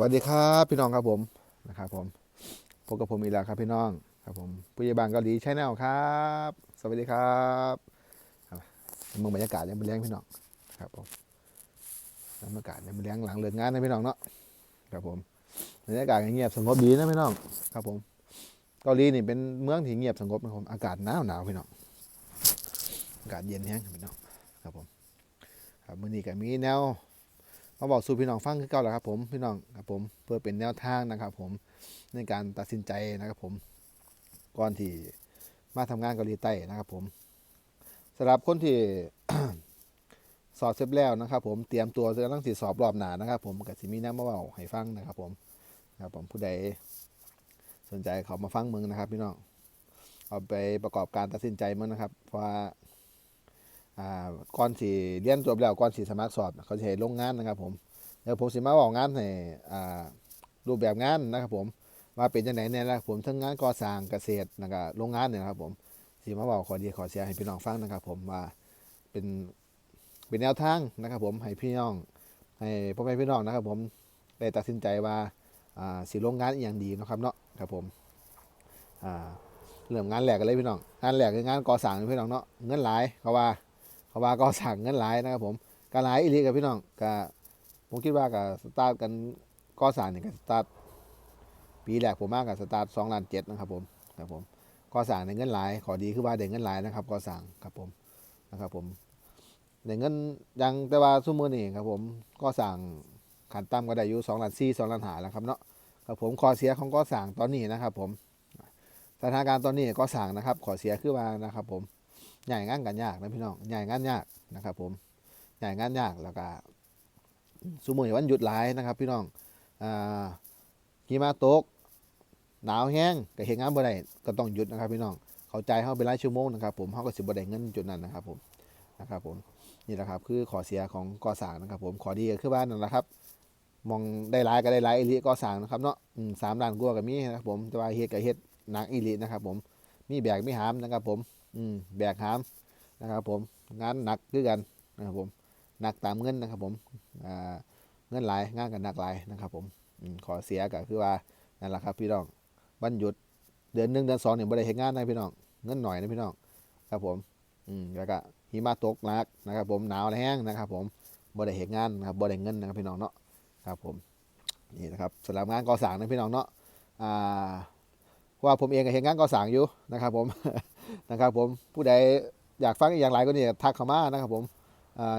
วัสดีครับพี่น้องครับผมนะครับผมพบกับผมอีกแล้วครับพี่น้องครับผมผู้ใหญ่บ้านเกาหลีชแนลครับ สวัสดีครับเมืองบรรยากาศยังเป็นแรงพี่น้องครับผมบรรยากาศยังเป็นแรงหลังเลิกงานนะพี่น้องเนาะครับผมบรรยากาศเงียบสงบดีนะพี่น้องครับผมเกาหลีนี่เป็นเมืองที่เงียบสงบนะครับผมอากาศหนาวหนาวพี่น้องอากาศเย็นแห้งพี่น้องครับผมครับมื้อนี้ก็มีแนว มาบอกสู่พี่น้องฟังคือเก่าแล้วครับผมพี่น้องครับผมเพื่อเป็นแนวทางนะครับ ผมในการตัดสินใจนะครับผมก่อนที่มาทำงานเกาหลีใต้นะครับผมสำหรับคนที่สอบเสร็จแล้วนะครับ ผมเตรียมตัวจะต้องสิสอบรอบหนานะครับ ผมกับสิมีน้ำมาเบาให้ฟังนะครับ ผมนะครับผมผู้ใดสนใจเขามาฟังมึงนะครับ พี่น้องเอาไปประกอบการตัดสินใจมึงนะครับเพราะว่า อ่าก่อนสิเรียนจบแล้วก่อนสิสมัครสอบ เขาจะให้ลงงานนะครับ ผมเดี๋ยวผมสิมาบอกงานให้อ่ารูปแบบงานนะครับ ผมว่าเป็นจังไหนเนี่ยนะผมทั้งงานก่อสร้างเกษตรแล้วก็โรงงานเนี่ยครับผมสิมาบอกขอดีขอเสียให้พี่น้องฟังนะครับ ผมว่าเป็นเป็นแนวทางนะครับ ผมให้พี่น้องให้พ่อแม่พี่น้องนะครับ ผมได้ตัดสินใจว่าอ่าสิลงงานอย่างดีนะครับเนาะครับผมอ่าเริ่มงานแรกกันเลยพี่น้องงานแรกคืองานก่อสร้างนะพี่น้องเนาะเงินหลายเขาว่า เขาว่าก็สั่งเงินหลายนะครับผมการหลายอีลีกับพี่น้องก็ผมคิดว่ากับสตาร์ทกันก็สั่งเนี่ยกับสตาร์ทปีแรกผมมากกับสตาร์ทสองล้านเจ็ดนะครับผมครับผมก็สั่งในเงินหลาย ขอดีคือว่าได้เงินหลายนะครับก็สั่งครับผมนะครับผมได้เงินยังแต่ว่าซุมือนี่ครับผมก็สั่งขันต่ำก็ได้อยู่สองล้านสี่สองล้านหาแล้วครับเนาะครับผมขอเสียของก็สั่งตอนนี้นะครับผมสถานการณ์ตอนนี้ก็สั่งนะครับ ขอเสียคือว่านะครับผม ใหญ่งานกันยากนะพี่น้องใหญ่งานยากนะครับ ผมใหญ่งานยากแล้วก็สมุยวันหยุดหลายนะครับ พี่น้องอ่าหิมะตก หนาวแห้งก็เห็นงานบ่ได้ก็ต้องหยุดนะครับ พี่น้องเข้าใจเขาเป็นรายชั่วโมงนะครับ ผมเขาก็สิบ่ได้เงินจุดนั้นนะครับ ผมนะครับ ผมนี่แหละครับ คือขอเสียของก่อสร้างนะครับ ผมขอดีก็คือบ้านนั่นแหละครับ มองได้หลายก็ได้หลายอีหลีก่อสร้างนะครับเนาะสามล้านกว่าก็มีนะครับ ผมแต่ว่าเฮ็ดก็เฮ็ดหนักอีหลีนะครับ ผมมีแบกมีหามนะครับ ผม อืมแบกหามนะครับ ผมงานหนักคือกันนะครับผมหนักตามเงินนะครับ ผมอ่าเงินหลายงานกันหนักหลายนะครับผมอืมขอเสียก็คือว่านั่นแหละครับ พี่น้องวันหยุดเดือนหนึ่งเดือนสองเนี่ยบ่ได้เฮ็ดงานนะพี่น้องเงินหน่อยนะพี่น้องครับผมอืมแล้วก็หิมะตกหนักนะครับ ผมหนาวแห้งนะครับ ผมบ่ได้เฮ็ดงานนะครับบ่ได้เงินนะครับพี่น้องเนาะครับผมนี่นะครับสำหรับงานก่อสร้างนะพี่น้องเนาะอ่าว่าผมเองก็เฮ็ดงานก่อสร้างอยู่นะครับ ผม นะครับผมผู้ใดอยากฟังอีกอย่างไรก็เนี่ยทักเข้ามานะครับผม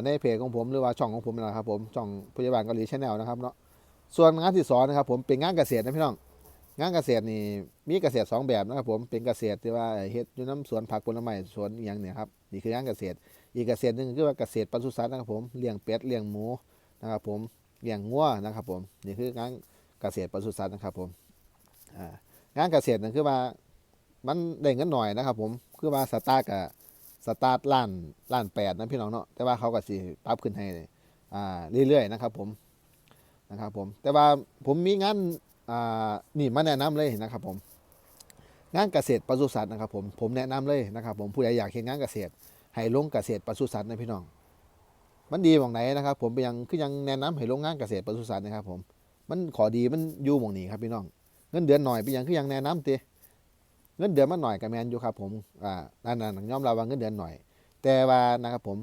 ในเพจของผมหรือว่าช่องของผมนะครับผมช่องพยาบาลเกาหลีชาแนลนะครับเนาะส่วนงานที่สอนนะครับผมเป็นงานเกษตรนะพี่น้องงานเกษตรนี่มีเกษตรสองแบบนะครับผมเป็นเกษตรที่ว่าเฮ็ดอยู่น้ำสวนผักผลไม้สวนอย่างเนี่ยครับนี่คืองานเกษตร อีกเกษตรหนึ่งคือว่าเกษตรปศุสัตว์นะครับผมเลี้ยงเป็ดเลี้ยงหมูนะครับผมเลี้ยงงัวนะครับผมนี่คืองานเกษตรปศุสัตว์นะครับผมงานเกษตรนั่นคือว่า มันได้เงินหน่อยนะครับ ผมคือว่าสตาร์กับสตาร์ทล้านล้านแปดนะพี่น้องเนาะแต่ว่าเขาก็สิปรับขึ้นให้อ่าเรื่อยๆนะครับ ผมนะครับ ผม แต่ว่าผมมีงานอ่านี่มาแนะนำเลยนะครับ ผม งานเกษตรปศุสัตว์นะครับ ผมผมแนะนำเลยนะครับ ผมผู้ใดอยากเห็นงานเกษตร ให้ลงเกษตรปศุสัตว์นะพี่น้อง มันดีหมองไหนนะครับ ผมไปยังคือยังแนะนำให้ลงงานเกษตรปศุสัตว์นะครับ ผม มันขอดีมันอยู่หมองนี้ครับพี่น้องเงินเดือนหน่อยไปยังคือยังแนะนำติ เงินเดือนมันหน่อยกับแมนอยู่ครับผมอ่านั่นน่ะยอมรับว่าเงินเดือนหน่อย แต่ว่านะครับผม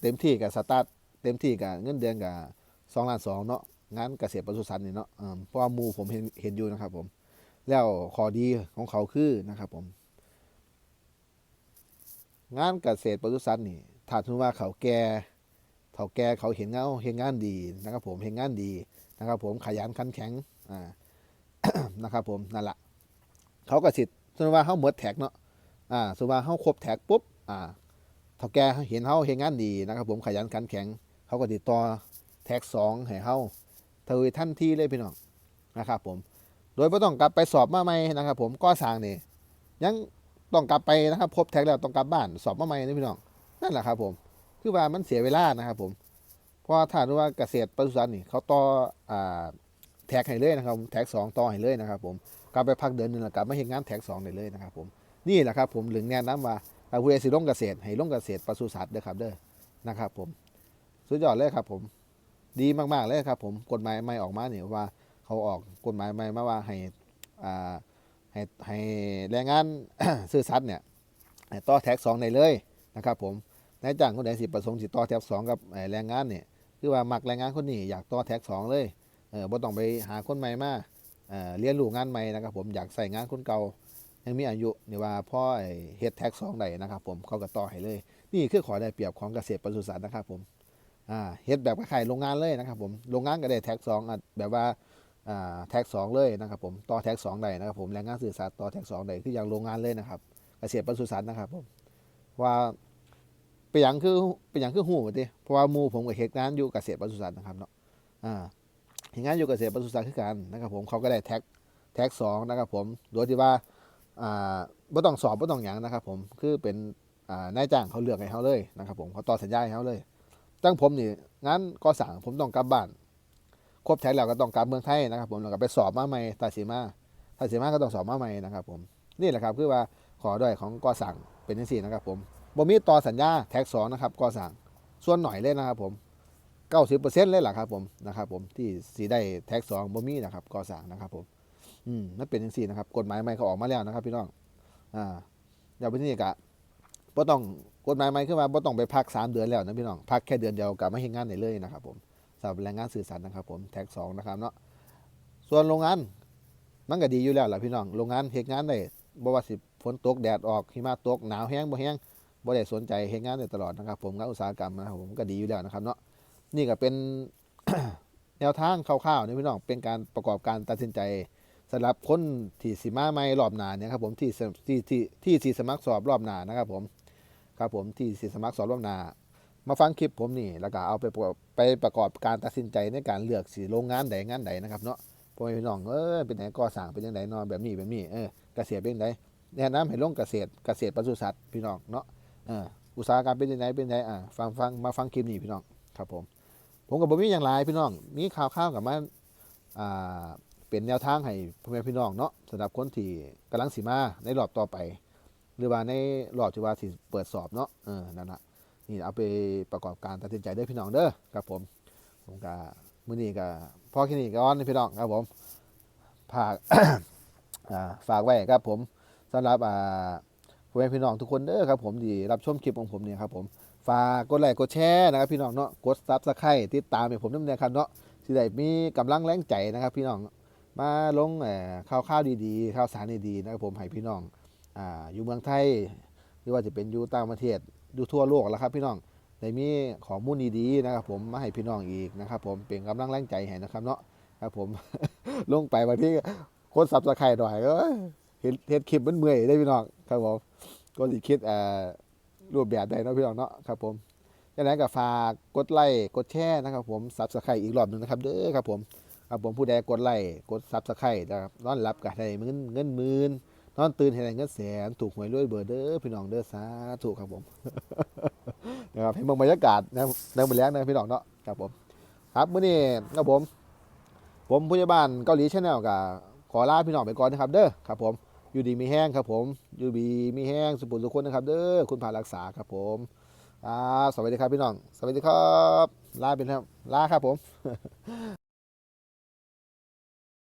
เต็มที่กับสตาร์ทเต็มที่กับเงินเดือนกับสองล้านสองเนาะงานเกษตรปศุสัตว์นี่เนาะอ่าเพราะว่ามูผมเห็นเห็นอยู่นะครับผมแล้วข้อดีของเขาคือนะครับผม งานเกษตรปศุสัตว์นี่ถ้าสมมติว่าเขาแก่เขาแก่เขาเห็นเงาเห็นงานดีนะครับ ผมเห็นงานดีนะครับ ผมขยันขันแข็งอ่านะครับ ผมนั่นแหละเขาก็สิส มมติว่าเขาเหมดแท็กเนาะอ่าสมมติว่าเขาครบแท็กปุ๊บอ่าเท่าแกเห็นเขาเห็นงานดีนะครับผมขยันขันแข็งเขาก็ติดต่อแท็กสองให้เขาเธอทันที่เลยพี่น้องนะครับผมโดยไม่ต้องกลับไปสอบมาใหม่นะครับ ผมก็สร้างนี่ยังต้องกลับไปนะครับครบแท็กแล้วต้องกลับบ้านสอบมาใหม่นะพี่น้องนั่นแหละครับผมคือว่ามันเสียเวลานะครับผมเพราะถ้ารู้ว่าเกษตรปศุสัตว์นี่เขาต่ออ่าแท็กให้เลยนะครับแท็กสองต่อให้เลยนะครับผม กลับไปพักเดือนหนึ่งแล้วกลับมาเห็นงานแท็กสองได้เลยนะครับผมนี่แหละครับผมถึงแนะนำว่าถ้าผู้ใดสิลงเกษตรให้ลงเกษตรปศุสัตว์เด้อครับเด้อนะครับผมสุดยอดเลยครับผมดีมากๆเลยครับผมกฎหมายใหม่ออกมาเนี่ยว่าเขาออกกฎหมายใหม่มาว่าให้อ่าให้ให้แรงงานซื่อสัตย์เนี่ยต่อแท็กสองได้เลยนะครับผมนายจ้างคนใดสิประสงค์สิต่อแท็กสองกับแรงงานเนี่ยคือว่ามักแรงงานคนนี้อยากต่อแท็กสองเลยเออบ่ต้องไปหาคนใหม่มา เรียนรู้งานใหม่นะครับ ผมอยากใส่งานคนเก่ายังมีอายุนี่ว่าพ่อเฮ็ดแท็กสองได้นะครับผมเขาก็ต่อให้เลย นี่คือขอได้เปรียบของเกษตรปศุสัตว์นะครับผมเฮ็ดแบบคล้ายโรงงานเลยนะครับผมโรงงานก็ได้แท็กสองแบบว่าแท็กสองเลยนะครับผมต่อแท็กสองได้นะครับผมแรงงานสื่อสารต่อแท็กสองได้คืออย่างโรงงานเลยนะครับเกษตรปศุสัตว์นะครับผมว่าเป็นอย่างคือเป็นอย่างคือหูติเพราะว่ามูผมกับเหตุงานอยู่เกษตรปศุสัตว์นะครับเนาะอ่า งานอยู่เกษตรปศุสัตว์คือกันนะครับผมเขาก็ได้แท็กแท็กสองนะครับผมโดยที่ว่าอ่าบ่ต้องสอบบ่ต้องหยังนะครับผมคือเป็นอ่านายจ้างเขาเลือกให้เขาเลยนะครับผมเขาต่อสัญญาให้เขาเลยตั้งผมนี่งั้นก็สั่งผมต้องกลับบ้านครบแท็กแล้วก็ต้องกลับเมืองไทยนะครับ ผมแล้วก็ไปสอบมาใหม่ตาสีมาตาสีมาก็ต้องสอบมาใหม่นะครับผมนี่แหละครับคือว่าขอด้วยของก่อสั่งเป็นที่สี่นะครับผมบ่มีต่อสัญญาแท็กสองนะครับก่อสั่งส่วนหน่อยเลยนะครับผม เก้าสิบเปอร์เซ็นต์เลยแหละครับผมนะครับผมที่สีได้แท็กสองบ่มีนะครับก่อสั่งนะครับผมอืมนั่นเป็นที่สี่นะครับ กฎหมายใหม่เขาออกมาแล้วนะครับ พี่น้องอ่าเดี๋ยวไปที่นี่กะบ่ต้องกฎหมายใหม่คือว่าบ่ต้องไปพักสามเดือนแล้วนะพี่น้องพักแค่เดือนเดียวกลับมาเฮ็ดงานได้เลยนะครับผมสำหรับแรงงานสื่อสารนะครับผมแท็กสองนะครับเนาะส่วนโรงงานมันก็ดีอยู่แล้วล่ะพี่น้องโรงงานเฮ็ดงานได้บ่ว่าสิฝนตกแดดออกหิมะตกหนาวแห้งบ่แห้งบ่ได้สนใจเฮ็ดงานได้ตลอดนะครับ ผมงานอุตสาหกรรมนะครับผมก็ดีอยู่แล้วนะครับเนาะ นี่ก็เป็นแนวทางคร่าวๆนี่พี่น้องเป็นการประกอบการตัดสินใจสำหรับคนที่สิมาใหม่รอบหนาเนี่ยครับผมที่สที่ที่ที่สิสมัครสอบรอบหนานะครับผมครับผมที่สิสมัครสอบรอบหนามาฟังคลิปผมนี่แล้วก็เอาไปประกอบไปประกอบการตัดสินใจในการเลือกสีโรงงานใดงานใดนะครับเนาะพ่อแม่พี่น้องเออเป็นไหนก่อสร้างเป็นยังไงนอนแบบนี้แบบนี้เออเกษตรเป็นยังไงแนะนำให้ลงเกษตรเกษตรปศุสัตว์พี่น้องเนาะเอออุตสาหกรรมเป็นยังไงเป็นยังไงอ่าฟังฟังมาฟังคลิปนี้พี่น้องครับผม ผมกับผมมีอย่างไรพี่น้องมีข่าวข้าวกับมาอ่าเป็นแนวทางให้พ่อแม่พี่น้องเนาะสำหรับคนที่กำลังสีมาในรอบต่อไป หรือว่าในรอบที่ว่าสิเปิดสอบเนาะเออนั่นแหละนี่เอาไปประกอบการตัดสินใจเด้พี่น้องเด้อครับผมผมก็มื้อนี้ก็พอแค่นี้ก่อนนะพี่น้องครับผมฝากฝากไว้ครับผมสำหรับอ่าพ่อแม่พี่น้องทุกคนเด้อครับผมที่รับชมคลิปของผมเนี่ยครับผม ฝากกดไลค์กดแชร์นะครับพี่น้องเนาะกดซับสไครต์ติดตามให้ผมด้วยนะครับเนาะสิได้มีกำลังแรงใจนะครับพี่น้องมาลงเอ่อข่าวข่าวดีๆข่าวสารดีๆนะครับผมให้พี่น้องอ่าอยู่เมืองไทยหรือว่าจะเป็นอยู่ต่างประเทศดูทั่วโลกแล้วครับพี่น้องได้มีข้อมูลดีๆนะครับผมมาให้พี่น้องอีกนะครับผมเป็นกำลังแรงใจให้นะครับเนาะครับผมลงไปบางที่คนสับสไครต์หน่อยก็เห็นเห็นคลิปมันเมื่อยได้พี่น้องครับผมก็สิคิดอ่อ รูปแบบใดเนาะพี่น้องเนาะครับผมดังนั้นก็ฝากกดไลค์กดแชร์นะครับผมสับสไครต์อีกรอบหนึ่งนะครับเด้อครับผมครับผมผู้ใดกดไลค์กดซับสไครต์นะครับนอนหลับก็ได้เงินเงินหมื่นนอนตื่นให้ได้เงินแสนถูกหวยรวยเบอร์เด้อพี่น้องเด้อสาธุครับผมนะครับให้มองบรรยากาศนะในมือแรงนะพี่น้องเนาะครับผม ครับมื้อนี้ครับผม ผมผู้ใหญ่บ้านเกาหลีชาแนลกับขอลาพี่น้องไปก่อนนะครับเด้อครับผม อยู่ดีมีแห้งครับผม อยู่ดีมีแห้งสุขุมสุกคนนะครับ เด้อคุณผ่ารักษาครับผมอ่าสวัสดีครับพี่น้อง สวัสดีครับ ลาเป็นครับ ลาครับผม